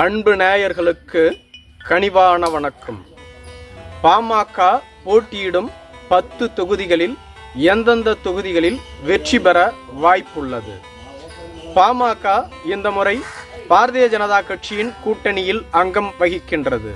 அன்பு நேயர்களுக்கு கனிவான வணக்கம். பாமக போட்டியிடும் பத்து தொகுதிகளில் எந்தெந்த தொகுதிகளில் வெற்றி பெற வாய்ப்புள்ளது? பாமக இந்த முறை பாரதிய ஜனதா கட்சியின் கூட்டணியில் அங்கம் வகிக்கின்றது.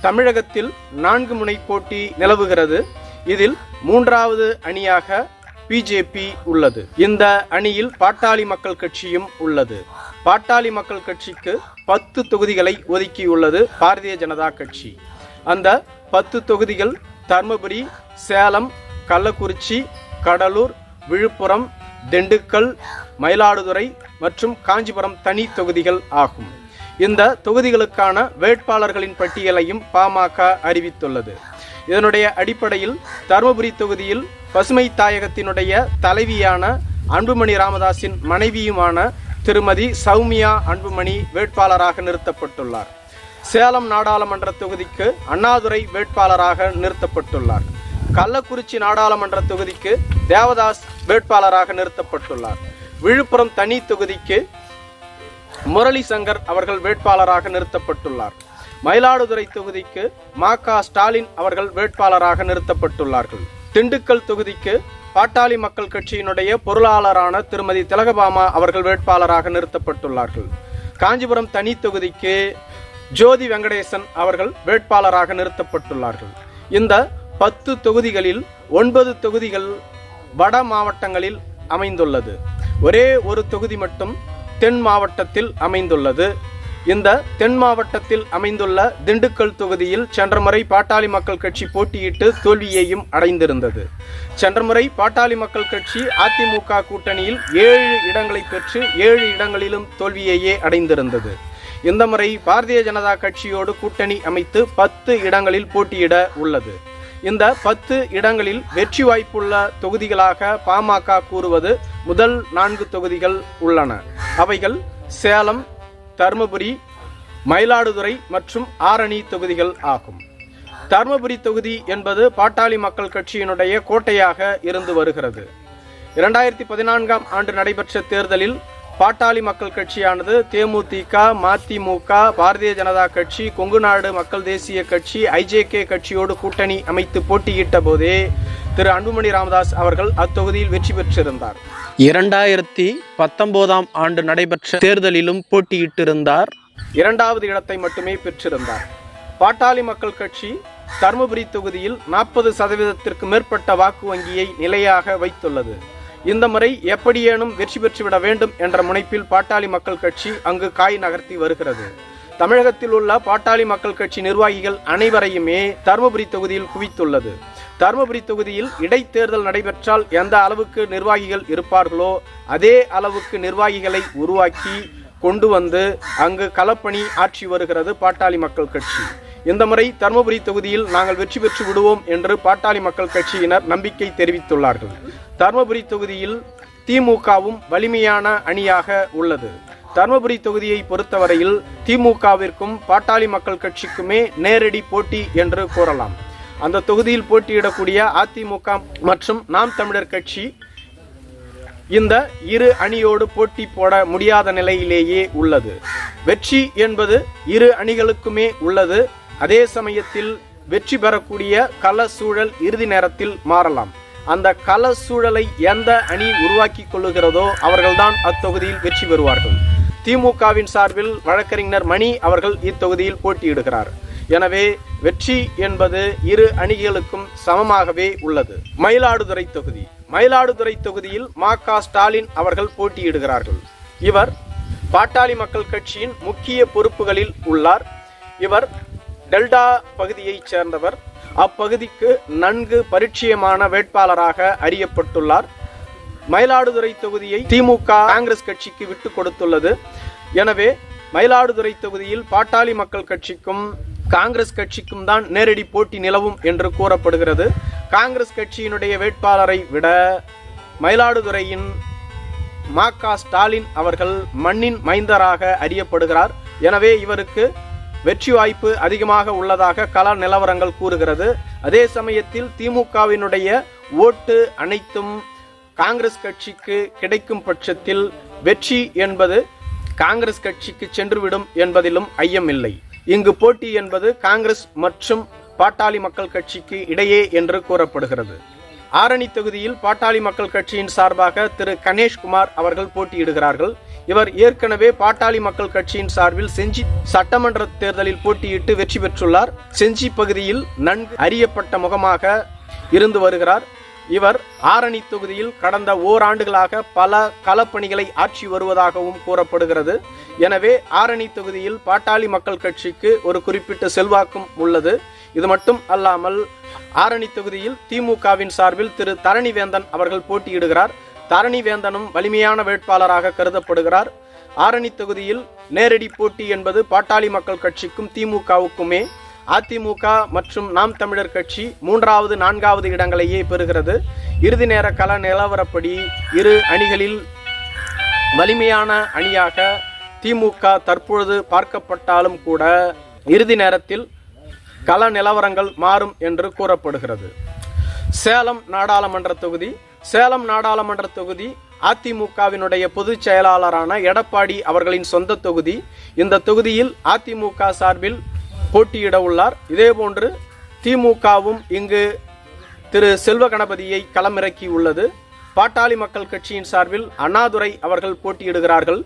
தமிழகத்தில் நான்கு முனை போட்டி நிலவுகிறது. இதில் மூன்றாவது அணியாக பிஜேபி உள்ளது. இந்த அணியில் பாட்டாளி மக்கள் கட்சியும் உள்ளது. பாட்டாளி மக்கள் கட்சிக்கு பத்து தொகுதிகளை ஒதுக்கியுள்ளது பாரதிய ஜனதா கட்சி. அந்த பத்து தொகுதிகள் தர்மபுரி சேலம் கள்ளக்குறிச்சி கடலூர் விழுப்புரம் திண்டுக்கல் மயிலாடுதுறை மற்றும் காஞ்சிபுரம் தனி தொகுதிகள் ஆகும். இந்த தொகுதிகளுக்கான வேட்பாளர்களின் பட்டியலையும் பாமக அறிவித்துள்ளது. இதனுடைய அடிப்படையில் தருமபுரி தொகுதியில் பசுமை தாயகத்தினுடைய தலைவியான அன்புமணி ராமதாஸின் மனைவியுமான திருமதி சௌமியா அன்புமணி வேட்பாளராக நிறுத்தப்பட்டுள்ளார். சேலம் நாடாளுமன்ற தொகுதிக்கு அண்ணாதுரை வேட்பாளராக நிறுத்தப்பட்டுள்ளார். கள்ளக்குறிச்சி நாடாளுமன்ற தொகுதிக்கு தேவதாஸ் வேட்பாளராக நிறுத்தப்பட்டுள்ளார். விழுப்புரம் தனி தொகுதிக்கு முரளி சங்கர் அவர்கள் வேட்பாளராக நிறுத்தப்பட்டுள்ளார். மயிலாடுதுறை தொகுதிக்கு மா ஸ்டாலின் அவர்கள் வேட்பாளராக நிறுத்தப்பட்டுள்ளார்கள். திண்டுக்கல் தொகுதிக்கு பாட்டாளி மக்கள் கட்சியினுடைய பொருளாளரான திருமதி திலகபாமா அவர்கள் வேட்பாளராக நிறுத்தப்பட்டுள்ளார்கள். காஞ்சிபுரம் தனி தொகுதிக்கு ஜோதி வெங்கடேசன் அவர்கள் வேட்பாளராக நிறுத்தப்பட்டுள்ளார்கள். இந்த பத்து தொகுதிகளில் ஒன்பது தொகுதிகள் வட மாவட்டங்களில் அமைந்துள்ளது. ஒரே ஒரு தொகுதி மட்டும் தென் மாவட்டத்தில் அமைந்துள்ளது. இந்த தென் மாவட்டத்தில் அமைந்துள்ள திண்டுக்கல் தொகுதியில் சென்ற முறை பாட்டாளி மக்கள் கட்சி போட்டியிட்டு தோல்வியையும் அடைந்திருந்தது. சென்ற முறை பாட்டாளி மக்கள் கட்சி அதிமுக கூட்டணியில் ஏழு இடங்களை பெற்று ஏழு இடங்களிலும் தோல்வியையே அடைந்திருந்தது. இந்த முறை பாரதிய ஜனதா கட்சியோடு கூட்டணி அமைத்து பத்து இடங்களில் போட்டியிட உள்ளது. இந்த பத்து இடங்களில் வெற்றி வாய்ப்புள்ள தொகுதிகளாக பாமக கூறுவது முதல் நான்கு தொகுதிகள் உள்ளன. அவைகள் சேலம் தருமபுரி மயிலாடுதுறை மற்றும் ஆரணி தொகுதிகள் ஆகும். தருமபுரி தொகுதி என்பது பாட்டாளி மக்கள் கட்சியினுடைய கோட்டையாக இருந்து வருகிறது. இரண்டாயிரத்தி பதினான்காம் ஆண்டு நடைபெற்ற தேர்தலில் பாட்டாளி மக்கள் கட்சியானது தேமுதிக மதிமுக பாரதிய ஜனதா கட்சி கொங்கு நாடு மக்கள் தேசிய கட்சி ஐஜேகே கட்சியோடு கூட்டணி அமைத்து போட்டியிட்ட போதே திரு அன்புமணி ராமதாஸ் அவர்கள் அத்தொகுதியில் வெற்றி பெற்றிருந்தார். இரண்டாயிரத்தி பத்தொன்பதாம் ஆண்டு நடைபெற்ற தேர்தலிலும் போட்டியிட்டிருந்தார். இரண்டாவது இடத்தை மட்டுமே பெற்றிருந்தார். பாட்டாளி மக்கள் கட்சி தருமபுரி தொகுதியில் நாற்பது சதவீதத்திற்கு மேற்பட்ட வாக்கு வங்கியை நிலையாக வைத்துள்ளது. இந்த முறை எப்படியேனும் வெற்றி பெற்றுவிட வேண்டும் என்ற முனைப்பில் பாட்டாளி மக்கள் கட்சி அங்கு காய் நகர்த்தி வருகிறது. தமிழகத்தில் உள்ள பாட்டாளி மக்கள் கட்சி நிர்வாகிகள் அனைவரையுமே தருமபுரி தொகுதியில் குவித்துள்ளது. தருமபுரி தொகுதியில் இடைத்தேர்தல் நடைபெற்றால் எந்த அளவுக்கு நிர்வாகிகள் இருப்பார்களோ அதே அளவுக்கு நிர்வாகிகளை உருவாக்கி கொண்டு வந்து அங்கு களப்பணி ஆற்றி வருகிறது பாட்டாளி மக்கள் கட்சி. இந்த முறை தருமபுரி தொகுதியில் நாங்கள் வெற்றி பெற்று விடுவோம் என்று பாட்டாளி மக்கள் கட்சியினர் நம்பிக்கை தெரிவித்துள்ளார்கள். தருமபுரி தொகுதியில் திமுகவும் வலிமையான அணியாக உள்ளது. தருமபுரி தொகுதியை பொறுத்தவரையில் திமுகவிற்கும் பாட்டாளி மக்கள் கட்சிக்குமே நேரடி போட்டி என்று கூறலாம். அந்த தொகுதியில் போட்டியிடக்கூடிய அதிமுக மற்றும் நாம் தமிழர் கட்சி இந்த இரு அணியோடு போட்டி போட முடியாத நிலையிலேயே உள்ளது. வெற்றி என்பது இரு அணிகளுக்குமே உள்ளது. அதே சமயத்தில் வெற்றி பெறக்கூடிய கள சூழல் இறுதி நேரத்தில் மாறலாம். அந்த கள சூழலை எந்த அணி உருவாக்கி கொள்ளுகிறதோ அவர்கள்தான் அத்தொகுதியில் வெற்றி பெறுவார்கள். திமுகவின் சார்பில் வழக்கறிஞர் மணி அவர்கள் இத்தொகுதியில் போட்டியிடுகிறார். எனவே வெற்றி என்பது இரு அணிகளுக்கும் சமமாகவே உள்ளது. மயிலாடுதுறை தொகுதி. மயிலாடுதுறை தொகுதியில் மா க ஸ்டாலின் அவர்கள் போட்டியிடுகிறார்கள். இவர் பாட்டாளி மக்கள் கட்சியின் முக்கிய பொறுப்புகளில் உள்ளார். இவர் டெல்டா பகுதியைச் சேர்ந்தவர். அப்பகுதிக்கு நன்கு பரிச்சயமான வேட்பாளராக அறியப்பட்டுள்ளார். மயிலாடுதுறை தொகுதியை திமுக காங்கிரஸ் கட்சிக்கு விட்டு கொடுத்துள்ளது. எனவே மயிலாடுதுறை தொகுதியில் பாட்டாளி மக்கள் கட்சிக்கும் காங்கிரஸ் கட்சிக்கும் தான் நேரடி போட்டி நிலவும் என்று கூறப்படுகிறது. காங்கிரஸ் கட்சியினுடைய வேட்பாளரை விட மயிலாடுதுறையின் மா ஸ்டாலின் அவர்கள் மண்ணின் மைந்தராக அறியப்படுகிறார். எனவே இவருக்கு வெற்றி வாய்ப்பு அதிகமாக உள்ளதாக கள நிலவரங்கள் கூறுகிறது. அதே சமயத்தில் திமுகவினுடைய ஓட்டு அனைத்தும் காங்கிரஸ் கட்சிக்கு கிடைக்கும் பட்சத்தில் வெற்றி என்பது காங்கிரஸ் கட்சிக்கு சென்றுவிடும் என்பதிலும் ஐயமில்லை இங்கு போட்டி என்பது காங்கிரஸ் மற்றும் பாட்டாளி மக்கள் கட்சிக்கு இடையே என்று கூறப்படுகிறது. ஆரணி தொகுதியில் பாட்டாளி மக்கள் கட்சியின் சார்பாக திரு கணேஷ்குமார் அவர்கள் போட்டியிடுகிறார்கள். இவர் ஏற்கனவே பாட்டாளி மக்கள் கட்சியின் சார்பில் செஞ்சி சட்டமன்ற தேர்தலில் போட்டியிட்டு வெற்றி பெற்றுள்ளார். செஞ்சி பகுதியில் நன்கு அறியப்பட்ட முகமாக இருந்து வருகிறார். இவர் ஆரணி தொகுதியில் கடந்த ஓராண்டுகளாக பல களப்பணிகளை ஆற்றி வருவதாகவும் கூறப்படுகிறது. எனவே ஆரணி தொகுதியில் பாட்டாளி மக்கள் கட்சிக்கு ஒரு குறிப்பிட்ட செல்வாக்கும் உள்ளது. இது மட்டும் அல்லாமல் ஆரணி தொகுதியில் திமுகவின் சார்பில் திரு தரணிவேந்தன் அவர்கள் போட்டியிடுகிறார். தரணிவேந்தனும் வலிமையான வேட்பாளராக கருதப்படுகிறார். ஆரணி தொகுதியில் நேரடி போட்டி என்பது பாட்டாளி மக்கள் கட்சிக்கும் திமுகவுக்குமே. அதிமுக மற்றும் நாம் தமிழர் கட்சி மூன்றாவது நான்காவது இடங்களையே பெறுகிறது. இறுதி நேர கல நிலவரப்படி இரு அணிகளில் வலிமையான அணியாக திமுக தற்பொழுது பார்க்கப்பட்டாலும் கூட இறுதி நேரத்தில் கள நிலவரங்கள் மாறும் என்று கூறப்படுகிறது. சேலம் நாடாளுமன்ற தொகுதி சேலம் நாடாளுமன்ற தொகுதி அதிமுகவினுடைய பொதுச் செயலாளரான எடப்பாடி அவர்களின் சொந்த தொகுதி. இந்த தொகுதியில் அதிமுக சார்பில் போட்டியிட உள்ளார். இதேபோன்று திமுகவும் இங்கு திரு செல்வ கணபதியை களமிறக்கி உள்ளது பாட்டாளி மக்கள் கட்சியின் சார்பில் அண்ணாதுரை அவர்கள் போட்டியிடுகிறார்கள்.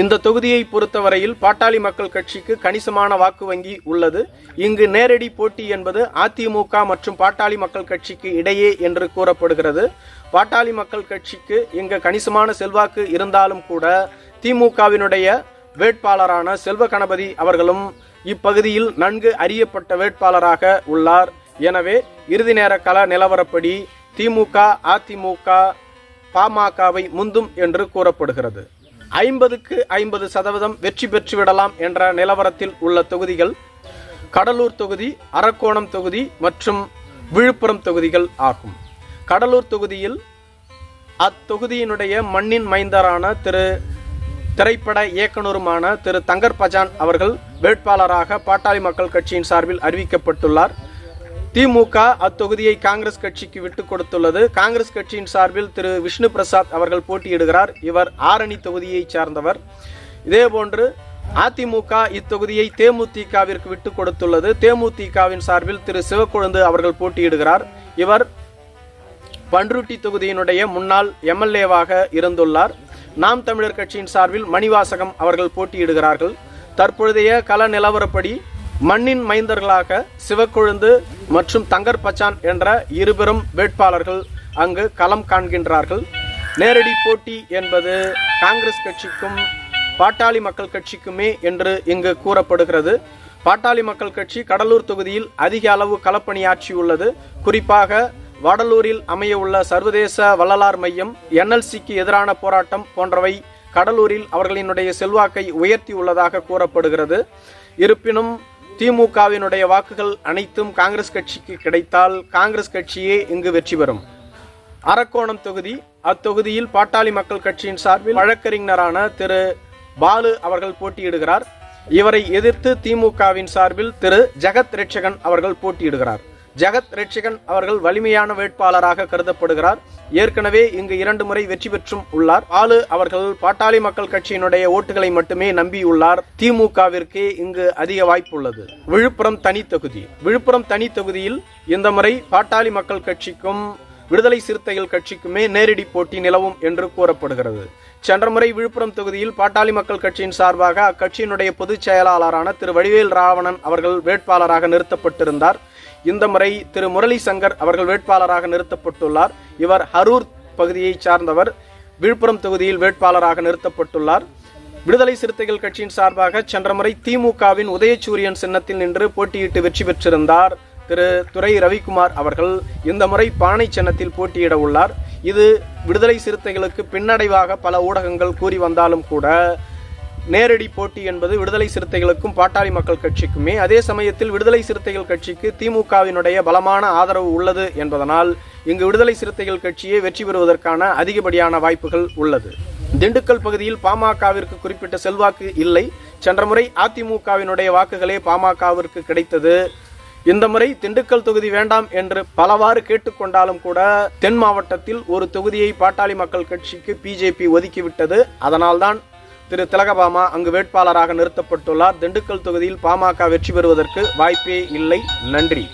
இந்த தொகுதியை பொறுத்தவரையில் பாட்டாளி மக்கள் கட்சிக்கு கணிசமான வாக்கு வங்கி உள்ளது. இங்கு நேரடி போட்டி என்பது அதிமுக மற்றும் பாட்டாளி மக்கள் கட்சிக்கு இடையே என்று கூறப்படுகிறது. பாட்டாளி மக்கள் கட்சிக்கு இங்கு கணிசமான செல்வாக்கு இருந்தாலும் கூட திமுகவினுடைய வேட்பாளரான செல்வ கணபதி அவர்களும் இப்பகுதியில் நன்கு அறியப்பட்ட வேட்பாளராக உள்ளார். எனவே இறுதி நேர கள நிலவரப்படி திமுக அதிமுக பாமகவை முந்தும் என்று கூறப்படுகிறது. ஐம்பதுக்கு ஐம்பது சதவீதம் வெற்றி பெற்றுவிடலாம் என்ற நிலவரத்தில் உள்ள தொகுதிகள் கடலூர் தொகுதி அரக்கோணம் தொகுதி மற்றும் விழுப்புரம் தொகுதிகள் ஆகும். கடலூர் தொகுதியில் அத்தொகுதியினுடைய மண்ணின் மைந்தரான திரு திரைப்பட இயக்குனருமான திரு தங்கர் பஜான் அவர்கள் வேட்பாளராக பாட்டாளி மக்கள் கட்சியின் சார்பில் அறிவிக்கப்பட்டுள்ளார். திமுக அத்தொகுதியை காங்கிரஸ் கட்சிக்கு விட்டுக் கொடுத்துள்ளது. காங்கிரஸ் கட்சியின் சார்பில் திரு. விஷ்ணு பிரசாத் அவர்கள் போட்டியிடுகிறார். இவர் ஆரணி தொகுதியைச் சார்ந்தவர். இதேபோன்று அதிமுக இத்தொகுதியை தேமுதிகவிற்கு விட்டுக் கொடுத்துள்ளது. தேமுதிகவின் சார்பில் திரு. சிவக்கொழுந்து அவர்கள் போட்டியிடுகிறார். இவர் பன்ருட்டி தொகுதியினுடைய முன்னாள் எம்எல்ஏவாக இருந்துள்ளார். நாம் தமிழர் கட்சியின் சார்பில் மணிவாசகம் அவர்கள் போட்டியிடுகிறார்கள். தற்பொழுதைய கள நிலவரப்படி மண்ணின் மைந்தர்களாக சிவக்கொழுந்து மற்றும் தங்கர் பச்சான் என்ற இருபெரும் வேட்பாளர்கள் அங்கு களம் காண்கின்றார்கள். நேரடி போட்டி என்பது காங்கிரஸ் கட்சிக்கும் பாட்டாளி மக்கள் கட்சிக்குமே என்று இங்கு கூறப்படுகிறது. பாட்டாளி மக்கள் கட்சி கடலூர் தொகுதியில் அதிக அளவு களப்பணியாற்றியுள்ளது குறிப்பாக வடலூரில் அமையவுள்ள சர்வதேச வள்ளலார் மையம் என்எல்சிக்கு எதிரான போராட்டம் போன்றவை கடலூரில் அவர்களினுடைய செல்வாக்கை உயர்த்தி உள்ளதாக கூறப்படுகிறது. இருப்பினும் திமுகவினுடைய வாக்குகள் அனைத்தும் காங்கிரஸ் கட்சிக்கு கிடைத்தால் காங்கிரஸ் கட்சியே இங்கு வெற்றி பெறும். அரக்கோணம் தொகுதி அத்தொகுதியில் பாட்டாளி மக்கள் கட்சியின் சார்பில் வழக்கறிஞரான திரு. பாலு அவர்கள் போட்டியிடுகிறார். இவரை எதிர்த்து திமுகவின் சார்பில் திரு. ஜெகத் ரட்சகன் அவர்கள் போட்டியிடுகிறார். ஜெகத் ரட்சிகன் அவர்கள் வலிமையான வேட்பாளராக கருதப்படுகிறார். ஏற்கனவே இங்கு இரண்டு முறை வெற்றி பெற்றும் உள்ளார். ஆளு அவர்கள் பாட்டாளி மக்கள் கட்சியினுடைய ஓட்டுகளை மட்டுமே நம்பியுள்ளார் திமுகவிற்கு இங்கு அதிக வாய்ப்பு உள்ளது விழுப்புரம் தனி தொகுதி. விழுப்புரம் தனி தொகுதியில் இந்த முறை பாட்டாளி மக்கள் கட்சிக்கும் விடுதலை சிறுத்தைகள் கட்சிக்குமே நேரடி போட்டி நிலவும் என்று கூறப்படுகிறது. சென்ற முறை விழுப்புரம் தொகுதியில் பாட்டாளி மக்கள் கட்சியின் சார்பாக அக்கட்சியினுடைய பொதுச் செயலாளரான திரு வடிவேல் ராவணன் அவர்கள் வேட்பாளராக நிறுத்தப்பட்டிருந்தார். இந்த முறை திரு முரளி சங்கர் அவர்கள் வேட்பாளராக நிறுத்தப்பட்டுள்ளார். இவர் ஹரூர் பகுதியை சார்ந்தவர் விழுப்புரம் தொகுதியில் வேட்பாளராக நிறுத்தப்பட்டுள்ளார். விடுதலை சிறுத்தைகள் கட்சியின் சார்பாக சென்ற முறை திமுகவின் உதயசூரியன் சின்னத்தில் நின்று போட்டியிட்டு வெற்றி பெற்றிருந்தார். திரு துரை ரவிக்குமார் அவர்கள் இந்த முறை பானை சின்னத்தில் போட்டியிட உள்ளார். இது விடுதலை சிறுத்தைகளுக்கு பின்னடைவாக பல ஊடகங்கள் கூறி வந்தாலும் கூட நேரடி போட்டி என்பது விடுதலை சிறுத்தைகளுக்கும் பாட்டாளி மக்கள் கட்சிக்குமே. அதே சமயத்தில் விடுதலை சிறுத்தைகள் கட்சிக்கு திமுகவினுடைய பலமான ஆதரவு உள்ளது என்பதனால் இங்கு விடுதலை சிறுத்தைகள் கட்சியே வெற்றி பெறுவதற்கான அதிகப்படியான வாய்ப்புகள் உள்ளது. திண்டுக்கல் பகுதியில் பாமகவிற்கு குறிப்பிட்ட செல்வாக்கு இல்லை. சென்ற முறை அதிமுகவினுடைய வாக்குகளே பாமகவிற்கு கிடைத்தது. இந்த முறை திண்டுக்கல் தொகுதி வேண்டாம் என்று பலவாறு கேட்டுக்கொண்டாலும் கூட தென் மாவட்டத்தில் ஒரு தொகுதியை பாட்டாளி மக்கள் கட்சிக்கு பிஜேபி ஒதுக்கிவிட்டது அதனால்தான் திரு திலகபாமா அங்கு வேட்பாளராக நிறுத்தப்பட்டுள்ளார். திண்டுக்கல் தொகுதியில் பாமக வெற்றி பெறுவதற்கு வாய்ப்பே இல்லை. நன்றி.